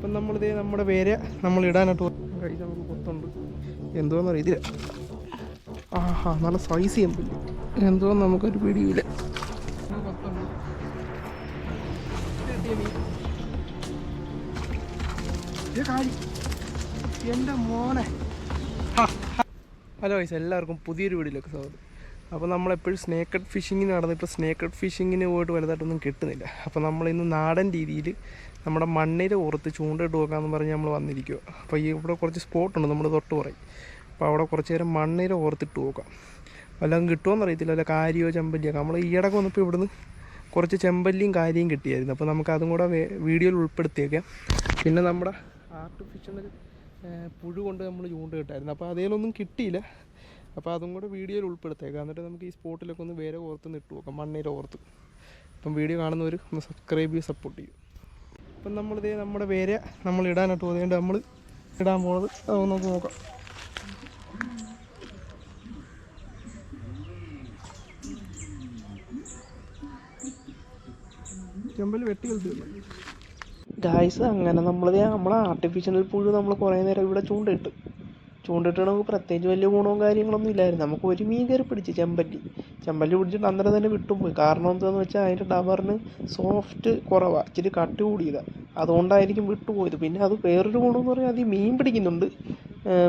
ഇപ്പം നമ്മളിത് നമ്മുടെ പേര് നമ്മൾ ഇടാനായിട്ട് കൈ നമുക്ക് കൊത്തുണ്ട്. എന്തോന്ന് അറിയത്തില്ല ആഹാ നല്ല സൈസ് ചെയ്യാൻ പറ്റും എന്തോ നമുക്കൊരു പിടിയില്ല എന്റെ മോനെ. ഹലോ എല്ലാവർക്കും പുതിയൊരു വീടിലേക്ക് സ്വാഗതം. അപ്പോൾ നമ്മളെപ്പോഴും സ്നേക്കഡ് ഫിഷിങ്ങിന് നടന്നു ഇപ്പോൾ സ്നേക്കഡ് ഫിഷിങ്ങിന് പോയിട്ട് വലുതായിട്ടൊന്നും കിട്ടുന്നില്ല. അപ്പോൾ നമ്മളിന്ന് നാടൻ രീതിയിൽ നമ്മുടെ മണ്ണിൽ ഓർത്ത് ചൂണ്ടയിട്ട് നോക്കാമെന്ന് പറഞ്ഞ് നമ്മൾ വന്നിരിക്കുക അപ്പോൾ ഈ ഇവിടെ കുറച്ച് സ്പോട്ടുണ്ട് നമ്മുടെ തൊട്ട് പറയും അപ്പോൾ അവിടെ കുറച്ച് നേരം മണ്ണിൽ ഓർത്തിട്ട് നോക്കാം വല്ലതും കിട്ടുമോയെന്ന് അറിയത്തില്ല. അല്ല കാര്യോ ചെമ്പല്ലിയോ നമ്മൾ ഈയിടക്ക് വന്നപ്പോൾ ഇവിടുന്ന് കുറച്ച് ചെമ്പല്ലിയും കാര്യം കിട്ടിയായിരുന്നു. അപ്പോൾ നമുക്ക് അതും കൂടെ വീഡിയോയിൽ ഉൾപ്പെടുത്തിയേക്കാം. പിന്നെ നമ്മുടെ ആർട്ടിഫിഷ്യൽ പുഴു കൊണ്ട് നമ്മൾ ചൂണ്ട കിട്ടായിരുന്നു അപ്പോൾ അതിലൊന്നും കിട്ടിയില്ല. അപ്പോൾ അതും കൂടെ വീഡിയോയിൽ ഉൾപ്പെടുത്തേക്കാം എന്നിട്ട് നമുക്ക് ഈ സ്പോട്ടിലൊക്കെ ഒന്ന് വേറെ ഓർത്ത് നിട്ട് നോക്കാം. മണ്ണീര ഓർത്ത്. അപ്പം വീഡിയോ കാണുന്നവർ ഒന്ന് സബ്സ്ക്രൈബ് ചെയ്ത് സപ്പോർട്ട് ചെയ്യും. അപ്പം നമ്മളിതേ നമ്മുടെ വേര നമ്മൾ ഇടാനായിട്ട് പോകുന്നതുകൊണ്ട് നമ്മൾ ഇടാൻ പോകുന്നത് അത് നമുക്ക് നോക്കാം. വെട്ടി ഗായ്സ് അങ്ങനെ നമ്മളിത് നമ്മളെ ആർട്ടിഫിഷ്യൽ പുഴു നമ്മൾ കുറേ നേരം ഇവിടെ ചൂണ്ടിട്ട് ചൂണ്ടിട്ട് നമുക്ക് പ്രത്യേകിച്ച് വലിയ ഗുണവും കാര്യങ്ങളൊന്നും ഇല്ലായിരുന്നു. നമുക്ക് ഒരു മീൻ കയറി പിടിച്ച് ചെമ്പല്ലി. ചെമ്പല്ലി പിടിച്ചിട്ട് അന്നേരം തന്നെ വിട്ടുപോയി കാരണം എന്താണെന്ന് വെച്ചാൽ അതിന്റെ ഡബറിന് സോഫ്റ്റ് കുറവാണ് ഇച്ചിരി കട്ടി കൂടിയതാണ് അതുകൊണ്ടായിരിക്കും വിട്ടുപോയത് പിന്നെ അത് വേറൊരു ഗുണമെന്ന് പറഞ്ഞാൽ അത് മീൻ പിടിക്കുന്നുണ്ട്.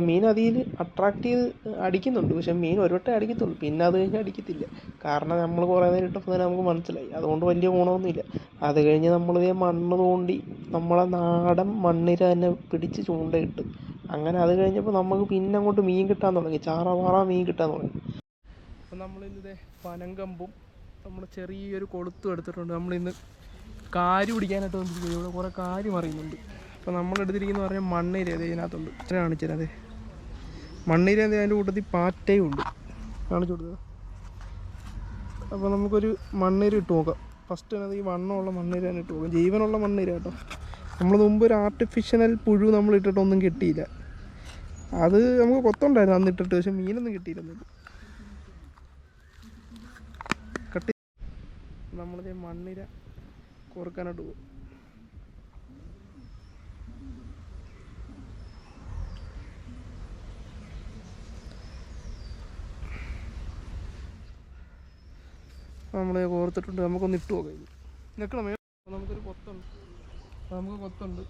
മീൻ അതിൽ അട്രാക്ട് ചെയ്ത് അടിക്കുന്നുണ്ട്. പക്ഷെ മീൻ ഒരു വട്ടം അടിക്കത്തുള്ളൂ. പിന്നെ അത് കഴിഞ്ഞ് അടിക്കത്തില്ല. കാരണം നമ്മൾ കുറേ നേരം ഇട്ടപ്പോൾ തന്നെ നമുക്ക് മനസ്സിലായി. അതുകൊണ്ട് വലിയ ഗുണമൊന്നുമില്ല. അത് കഴിഞ്ഞ് നമ്മളിതേ മണ്ണ് തോണ്ടി നമ്മളെ നാടൻ മണ്ണിര തന്നെ പിടിച്ച് ചൂണ്ടയിട്ട് അങ്ങനെ അത് കഴിഞ്ഞപ്പോൾ നമുക്ക് പിന്നെ അങ്ങോട്ട് മീൻ കിട്ടാൻ തുടങ്ങി. ചാറവാറ മീൻ കിട്ടാൻ തുടങ്ങി. അപ്പം നമ്മളിന്നിതേ പനങ്കമ്പും നമ്മൾ ചെറിയൊരു കൊളുത്തും എടുത്തിട്ടുണ്ട്. നമ്മളിന്ന് കാരി പിടിക്കാനായിട്ട് വന്നിരിക്കുന്നത് ഇവിടെ കുറേ കാരി മറിയുന്നുണ്ട്. അപ്പോൾ നമ്മൾ എടുത്തിരിക്കുന്ന പറഞ്ഞാൽ മണ്ണീര അതെ ഇതിനകത്തുണ്ട്. ഇത്ര കാണിച്ചത് മണ്ണീര അതിന്റെ കൂട്ടത്തിൽ പാറ്റയും ഉണ്ട്. കാണിച്ചു കൊടുത്തത് അപ്പോൾ നമുക്കൊരു മണ്ണീര ഇട്ട് നോക്കാം. ഫസ്റ്റ് തന്നെ ഈ വണ്ണമുള്ള മണ്ണീര തന്നെ ഇട്ട് നോക്കാം. ജീവനുള്ള മണ്ണീര കേട്ടോ. നമ്മൾ മുമ്പ് ഒരു ആർട്ടിഫിഷ്യൽ പുഴു നമ്മൾ ഇട്ടിട്ടൊന്നും കിട്ടിയില്ല. അത് നമുക്ക് കൊത്തുണ്ടായിരുന്നു അന്ന് ഇട്ടിട്ട്. പക്ഷെ മീനൊന്നും കിട്ടിയിരുന്നില്ല. കട്ടി നമ്മളിത് മണ്ണിര കോർക്കാനായിട്ട് പോകും നമ്മൾ കോർത്തിട്ടുണ്ട്. നമുക്കൊന്ന് ഇട്ടു നോക്കാം നിൽക്കണം നമുക്കൊരു കൊത്തുണ്ട് നമുക്ക് കൊത്തുണ്ട്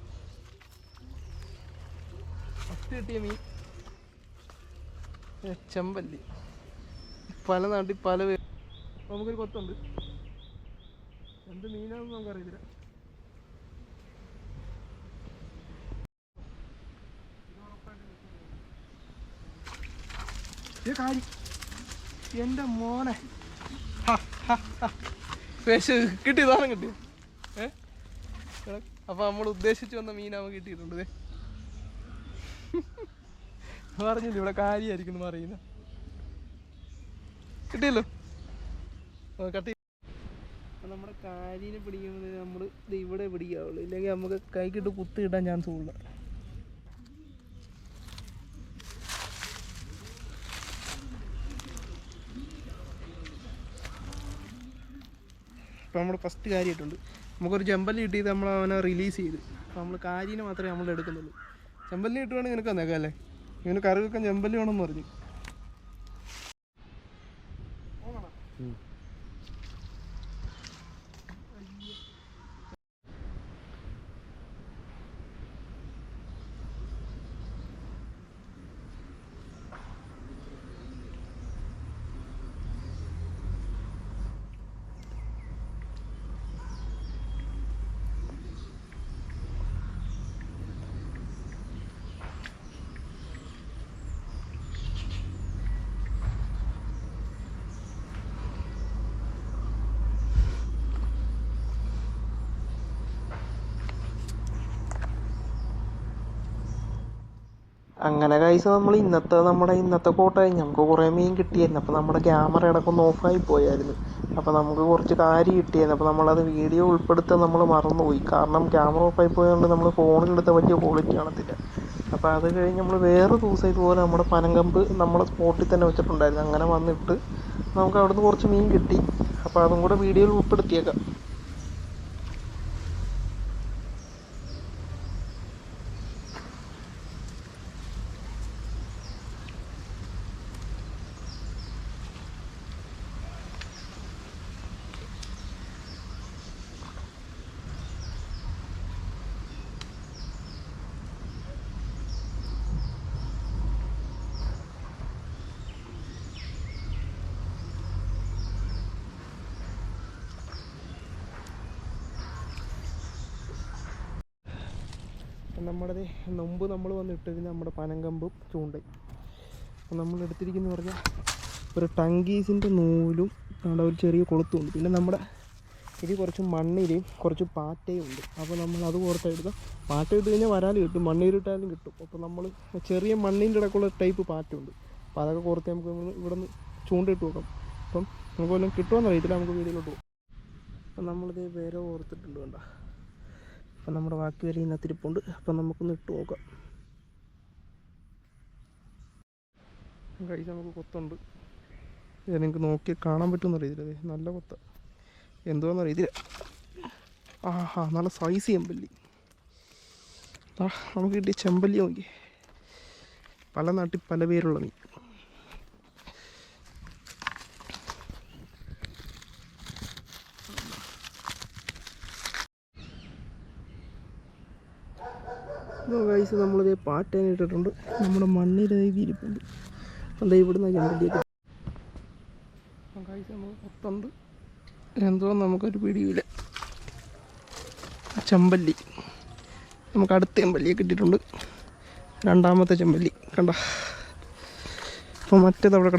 ഫസ്റ്റ് കിട്ടിയ മീൻ. ചെമ്പല്ലി. പല നാട്ടിൽ പല പേര് നമുക്കൊരു കൊത്തുണ്ട്. എന്ത് മീനാണെന്ന് നമുക്കറിയില്ല ഏ, കാരി. എന്റെ മോനെ. ഫേസ് കിട്ടിയതാണ് കിട്ടിയത് കിട്ടി. ഏ? അപ്പോൾ നമ്മൾ ഉദ്ദേശിച്ച് വന്ന മീനാവ് കിട്ടിയിട്ടുണ്ട്. പറഞ്ഞില്ല ഇവിടെ കാര്യമായിരിക്കും എന്ന് പറയുന്നത്? കിട്ടിയല്ലോ? കട്ടി നമ്മുടെ കാരിനെ പിടിക്കുന്നത് നമ്മൾ ഇവിടെ പിടിക്കാവുള്ളൂ. ഇല്ലെങ്കിൽ നമുക്ക് കൈക്കിട്ട് കുത്തി കിട്ടാൻ ചാൻസ് ഉള്ളു ഇപ്പം നമ്മൾ ഫസ്റ്റ് കാര്യമായിട്ടുണ്ട്. നമുക്കൊരു ചെമ്പല്ലി കിട്ടിയത് നമ്മൾ അവനെ റിലീസ് ചെയ്ത്. നമ്മൾ കാരീനെ മാത്രമേ നമ്മൾ എടുക്കുന്നുള്ളൂ. ചെമ്പല്ലി കിട്ടുവാണെങ്കിൽ നിനക്ക് തന്നേക്കാം അല്ലേ? ഇവന് കറി വെക്കാൻ ചെമ്പല്ലി വേണമെന്ന് പറഞ്ഞു. അങ്ങനെ കഴിച്ച നമ്മൾ ഇന്നത്തെ നമ്മുടെ ഇന്നത്തെ കോട്ട നമുക്ക് കുറേ മീൻ കിട്ടിയായിരുന്നു. അപ്പോൾ നമ്മുടെ ക്യാമറ ഇടയ്ക്കൊന്ന് ഓഫായി പോയായിരുന്നു. അപ്പോൾ നമുക്ക് കുറച്ച് കാര്യം കിട്ടിയായിരുന്നു. അപ്പോൾ നമ്മളത് വീഡിയോ ഉൾപ്പെടുത്താൻ നമ്മൾ മറന്നുപോയി. കാരണം ക്യാമറ ഓഫായി പോയതുകൊണ്ട് നമ്മൾ ഫോണിലെടുത്ത വലിയ ക്വാളിറ്റി കാണത്തില്ല. അപ്പോൾ അത് കഴിഞ്ഞ് നമ്മൾ വേറെ ദിവസം ഇതുപോലെ നമ്മുടെ പനങ്കമ്പ് നമ്മളെ സ്പോട്ടിൽ തന്നെ വെച്ചിട്ടുണ്ടായിരുന്നു. അങ്ങനെ വന്നിട്ട് നമുക്ക് അവിടുന്ന് കുറച്ച് മീൻ കിട്ടി. അപ്പോൾ അതും കൂടെ വീഡിയോയിൽ ഉൾപ്പെടുത്തിയേക്കാം. നമ്മുടെ മുമ്പ് നമ്മൾ വന്ന് ഇട്ടിരുന്ന നമ്മുടെ പനങ്കമ്പും ചൂണ്ടയും. അപ്പം നമ്മൾ എടുത്തിരിക്കുന്ന പറഞ്ഞാൽ ഒരു ടങ്കീസിന്റെ നൂലും അവിടെ ഒരു ചെറിയ കൊളുത്തും ഉണ്ട് പിന്നെ നമ്മുടെ ഇത് കുറച്ച് മണ്ണിരയും കുറച്ച് പാറ്റയും ഉണ്ട്. അപ്പോൾ നമ്മൾ അത് പുറത്ത് എടുത്താൽ പാറ്റ ഇട്ട് കഴിഞ്ഞാൽ വരാൽ കിട്ടും മണ്ണീരിട്ടാലും കിട്ടും. അപ്പോൾ നമ്മൾ ചെറിയ മണ്ണിന്റെ ഇടയ്ക്കുള്ള ടൈപ്പ് പാറ്റുണ്ട് അപ്പോൾ അതൊക്കെ കുറച്ച് നമുക്ക് ഇവിടെ നിന്ന് ചൂണ്ടിട്ട് നോക്കാം അപ്പം നമുക്ക് വല്ലതും കിട്ടുമെന്നറിയത്തില്ല നമുക്ക് വീടിലോട്ട് പോകും അപ്പം നമ്മളിത് വേറെ ഓർത്തിട്ടുണ്ട് വേണ്ട അപ്പം നമ്മുടെ ബാക്കി വരെ ഇന്നത്തിരിപ്പുണ്ട് അപ്പം നമുക്കൊന്ന് ഇട്ട് നോക്കാം. കഴിച്ച് നമുക്ക് കൊത്തുണ്ട്. നിങ്ങൾക്ക് നോക്കി കാണാൻ പറ്റുമെന്ന് ദേ. നല്ല കൊത്ത. എന്തുവാന്ന് അറിയത്തില്ല. ആഹാ നല്ല സൈസ് ചെമ്പല്ലി. ആ നമുക്ക് കിട്ടിയ ചെമ്പല്ലി നോക്കി പല നാട്ടിൽ പല പേരുള്ള മീൻ. കൈസ് പാട്ട് പാറ്റേനെ ഇട്ടിട്ടുണ്ട്. നമ്മുടെ മണ്ണിൽ ഇരിപ്പുണ്ട്. എന്താ ഇവിടുന്ന് ചെമ്പല്ലിയൊക്കെ കൈസ് നമ്മൾ കൊത്തുണ്ട് എന്തോ നമുക്കൊരു പിടിയില്ല. ചെമ്പല്ലി. നമുക്ക് അടുത്ത ചെമ്പല്ലിയെ കിട്ടിയിട്ടുണ്ട്. രണ്ടാമത്തെ ചെമ്പല്ലി. കണ്ട? അപ്പോൾ മറ്റേത് അവിടെ